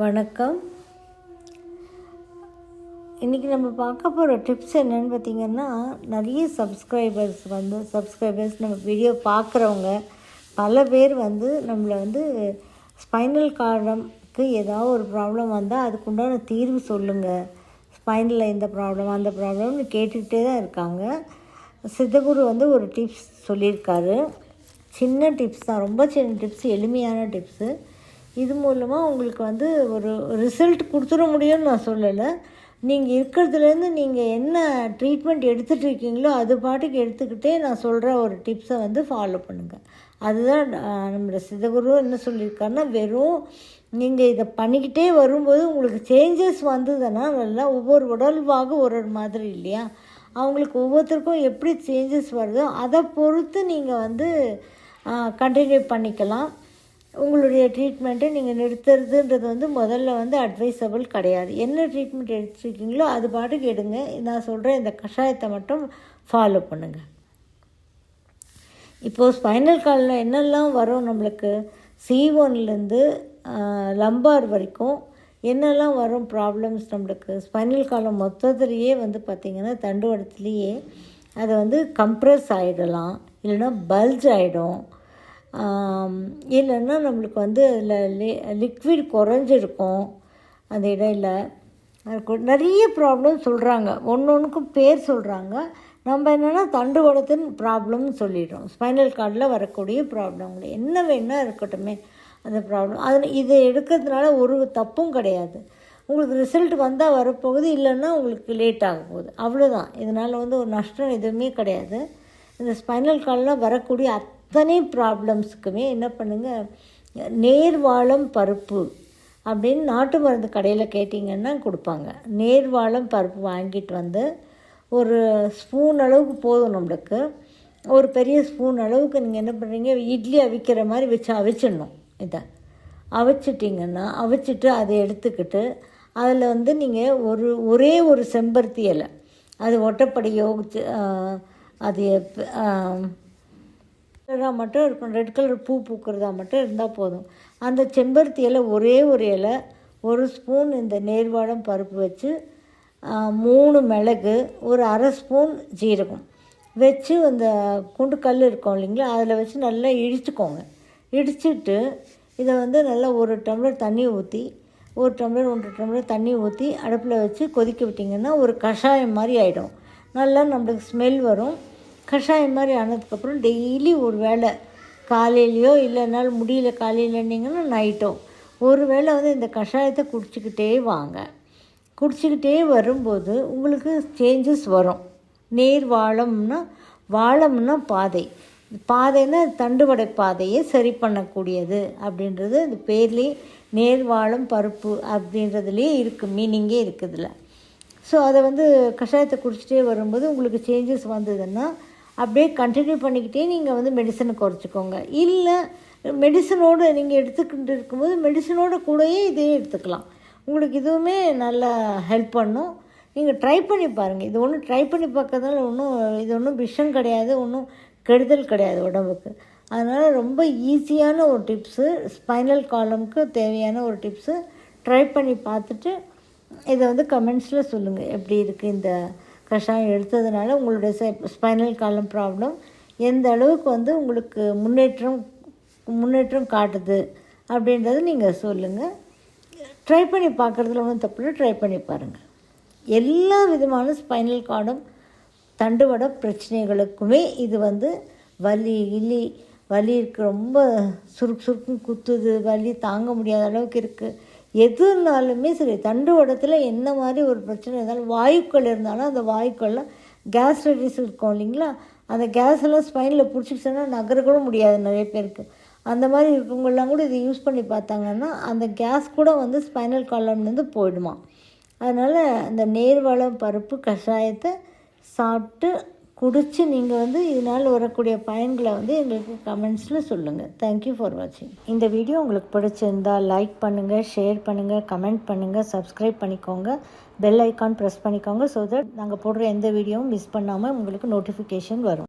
வணக்கம். இன்றைக்கி நம்ம பார்க்க போகிற டிப்ஸ் என்னென்னு பார்த்தீங்கன்னா நிறைய சப்ஸ்கிரைபர்ஸ் வந்து சப்ஸ்கிரைபர்ஸ் நம்ம வீடியோ பார்க்குறவங்க பல பேர் வந்து நம்மளை வந்து ஸ்பைனல் கார்டம்க்கு ஏதாவது ஒரு ப்ராப்ளம் வந்தால் அதுக்குண்டான தீர்வு சொல்லுங்கள் ஸ்பைனில் இந்த ப்ராப்ளம் அந்த ப்ராப்ளம்னு கேட்டுக்கிட்டே தான் இருக்காங்க. சித்தகுரு வந்து ஒரு டிப்ஸ் சொல்லியிருக்காரு. சின்ன டிப்ஸ் தான் ரொம்ப சின்ன டிப்ஸ் எளிமையான டிப்ஸு இது மூலமாக உங்களுக்கு வந்து ஒரு ரிசல்ட் கொடுத்துட முடியும்னு நான் சொல்லலை. நீங்கள் இருக்கிறதுலேருந்து நீங்கள் என்ன ட்ரீட்மெண்ட் எடுத்துகிட்டு இருக்கீங்களோ அது பாட்டுக்கு எடுத்துக்கிட்டே நான் சொல்கிற ஒரு டிப்ஸை வந்து ஃபாலோ பண்ணுங்கள் அதுதான் நம்மளோட சிதகுரு என்ன சொல்லியிருக்காருன்னா வெறும் நீங்கள் இதை பண்ணிக்கிட்டே வரும்போது உங்களுக்கு சேஞ்சஸ் வந்ததுன்னா நல்லா ஒவ்வொரு உடல்வாக ஒரு ஒரு மாதிரி இல்லையா? அவங்களுக்கு ஒவ்வொருத்தருக்கும் எப்படி சேஞ்சஸ் வருதோ அதை பொறுத்து நீங்கள் வந்து கண்டினியூ பண்ணிக்கலாம். உங்களுடைய ட்ரீட்மெண்ட்டை நீங்கள் நிறுத்துறதுன்றது வந்து முதல்ல வந்து அட்வைசபிள் கிடையாது. என்ன ட்ரீட்மெண்ட் எடுத்துருக்கீங்களோ அது பாட்டுக்கு எடுங்க. நான் சொல்கிற இந்த கஷாயத்தை மட்டும் ஃபாலோ பண்ணுங்கள் இப்போது ஸ்பைனல் காலில் என்னெல்லாம் வரும் நம்மளுக்கு? சி ஒன்லேருந்து லம்பார் வரைக்கும் என்னெல்லாம் வரும் ப்ராப்ளம்ஸ் நம்மளுக்கு? ஸ்பைனல் காலம் மொத்தத்துலேயே வந்து பார்த்திங்கன்னா தண்டுவடத்துலேயே அதை வந்து கம்ப்ரெஸ் ஆகிடலாம் இல்லைன்னா பல்ஜ் ஆகிடும் இல்லைன்னா நம்மளுக்கு வந்து அதில் லி லிக்விட் குறைஞ்சிருக்கும் அந்த இடையில. அதுக்கு நிறைய ப்ராப்ளம் சொல்கிறாங்க ஒன்று ஒன்றுக்கும் பேர் சொல்கிறாங்க நம்ம என்னென்னா தண்டுவடத்தின் ப்ராப்ளம்னு சொல்லிடுறோம். ஸ்பைனல் கார்டில் வரக்கூடிய ப்ராப்ளம் என்ன வேணால் இருக்கட்டுமே அந்த ப்ராப்ளம் அதில் இதை எடுக்கிறதுனால ஒரு தப்பும் கிடையாது. உங்களுக்கு ரிசல்ட் வந்தால் வரப்போகுது இல்லைன்னா உங்களுக்கு லேட் ஆக போகுது அவ்வளோதான் இதனால் வந்து ஒரு நஷ்டம் எதுவுமே கிடையாது. இந்த ஸ்பைனல் காலில் வரக்கூடிய அத்தனை ப்ராப்ளம்ஸுக்குமே என்ன பண்ணுங்கள் நேர்வாழம் பருப்பு அப்படின்னு நாட்டு மருந்து கடையில் கேட்டிங்கன்னா கொடுப்பாங்க. நேர்வாழம் பருப்பு வாங்கிட்டு வந்து ஒரு ஸ்பூன் அளவுக்கு போதும் நம்மளுக்கு. ஒரு பெரிய ஸ்பூன் அளவுக்கு நீங்கள் என்ன பண்ணுறீங்க இட்லி அவிக்கிற மாதிரி வச்சு அவிச்சிடணும். இதை அவிச்சிட்டிங்கன்னா அவிச்சிட்டு அதை எடுத்துக்கிட்டு அதில் வந்து நீங்கள் ஒரு ஒரே ஒரு செம்பருத்தி இலை. அது ஒட்டப்படியோ அது கலராக மட்டும் இருக்கும் ரெட் கலர் பூ பூக்கிறதா மட்டும் இருந்தால் போதும். அந்த செம்பருத்தி இலை ஒரே ஒரு இலை ஒரு ஸ்பூன் இந்த நேர்வாடம் பருப்பு வச்சு மூணு மிளகு ஒரு அரை ஸ்பூன் ஜீரகம். வச்சு அந்த குண்டு கல் இருக்கும் இல்லைங்களா அதில் வச்சு நல்லா இடிச்சுக்கோங்க. இடிச்சுட்டு இதை வந்து நல்லா ஒரு டம்ளர் தண்ணி ஊற்றி ஒரு டம்ளர் ஒன்றரை டம்ளர் தண்ணி ஊற்றி அடுப்பில் வச்சு கொதிக்க விட்டிங்கன்னா ஒரு கஷாயம் மாதிரி ஆகிடும் நல்லா நம்மளுக்கு ஸ்மெல் வரும். கஷாயம் மாதிரி ஆனதுக்கப்புறம் டெய்லி ஒரு வேளை காலையிலையோ இல்லைனாலும் முடியல காலையிலன்னிங்கன்னா நைட்டோ. ஒரு வேளை வந்து இந்த கஷாயத்தை குடிச்சிக்கிட்டே வாங்க. குடிச்சிக்கிட்டே வரும்போது உங்களுக்கு சேஞ்சஸ் வரும். நேர் வாழம்னா வாழம்னா பாதை. பாதைன்னா தண்டுவடை பாதையை சரி பண்ணக்கூடியது அப்படின்றது இந்த பேர்லேயே நேர் வாழம் பருப்பு அப்படின்றதுலேயே இருக்குது மீனிங்கே இருக்குதுல ஸோ அதை வந்து கஷாயத்தை குடிச்சிட்டே வரும்போது உங்களுக்கு சேஞ்சஸ் வந்ததுன்னா அப்படியே கண்டினியூ பண்ணிக்கிட்டே நீங்கள் வந்து மெடிசனை குறைச்சிக்கோங்க. இல்லை மெடிசனோடு நீங்கள் எடுத்துக்கிட்டு இருக்கும்போது மெடிசனோட கூடயே இதையே எடுத்துக்கலாம். உங்களுக்கு இதுவுமே நல்லா ஹெல்ப் பண்ணும். நீங்கள் ட்ரை பண்ணி பாருங்கள் இது ஒன்றும் ட்ரை பண்ணி பார்க்கறதால ஒன்றும் இது ஒன்றும் விஷம் கிடையாது ஒன்றும் கெடுதல் கிடையாது உடம்புக்கு. அதனால் ரொம்ப ஈஸியான ஒரு டிப்ஸு ஸ்பைனல் காலம்க்கு தேவையான ஒரு டிப்ஸு ட்ரை பண்ணி பார்த்துட்டு இதை வந்து கமெண்ட்ஸில் சொல்லுங்கள் எப்படி இருக்குது இந்த கஷாயம் எடுத்ததுனால உங்களுடைய ஸ்பைனல் காலம் ப்ராப்ளம் எந்த அளவுக்கு வந்து உங்களுக்கு முன்னேற்றம் முன்னேற்றம் காட்டுது அப்படின்றத நீங்கள் சொல்லுங்கள் ட்ரை பண்ணி பார்க்குறதுல ஒன்றும் தப்பு இல்லை. ட்ரை பண்ணி பாருங்கள் எல்லா விதமான ஸ்பைனல் கார்டும் தண்டுவட பிரச்சனைகளுக்குமே இது வந்து வலி இலி வலி இருக்கு. ரொம்ப சுருக்கு சுருக்குன்னு குத்துது வலி தாங்க முடியாத அளவுக்கு இருக்குது எதுனாலுமே சரி தண்டு உடத்தில் என்ன மாதிரி ஒரு பிரச்சனை இருந்தாலும் வாயுக்கள் இருந்தாலும் அந்த வாயுக்கள்லாம் கேஸ் ரெடிஸ் இருக்கும் இல்லைங்களா? அந்த கேஸ் எல்லாம் ஸ்பைனில் பிடிச்சிக்கிச்சோன்னா நகர கூட முடியாது நிறைய பேருக்கு. அந்த மாதிரி இருக்கவங்கெல்லாம் கூட இதை யூஸ் பண்ணி பார்த்தாங்கன்னா அந்த கேஸ் கூட வந்து ஸ்பைனல் காலம்லேருந்து போயிடுமா அதனால் அந்த நேர்வளம் பருப்பு கஷாயத்தை சாப்பிட்டு குடித்து நீங்கள் வந்து இதனால் வரக்கூடிய பயன்களை வந்து எங்களுக்கு கமெண்ட்ஸில் சொல்லுங்கள் தேங்க்யூ ஃபார் வாட்சிங் இந்த வீடியோ உங்களுக்கு பிடிச்சிருந்தா லைக் பண்ணுங்கள் ஷேர் பண்ணுங்கள் கமெண்ட் பண்ணுங்கள் சப்ஸ்கிரைப் பண்ணிக்கோங்க. பெல் ஐக்கான் ப்ரெஸ் பண்ணிக்கோங்க ஸோ தட் நாங்கள் போடுற எந்த வீடியோவும் மிஸ் பண்ணாமல் உங்களுக்கு நோட்டிஃபிகேஷன் வரும்.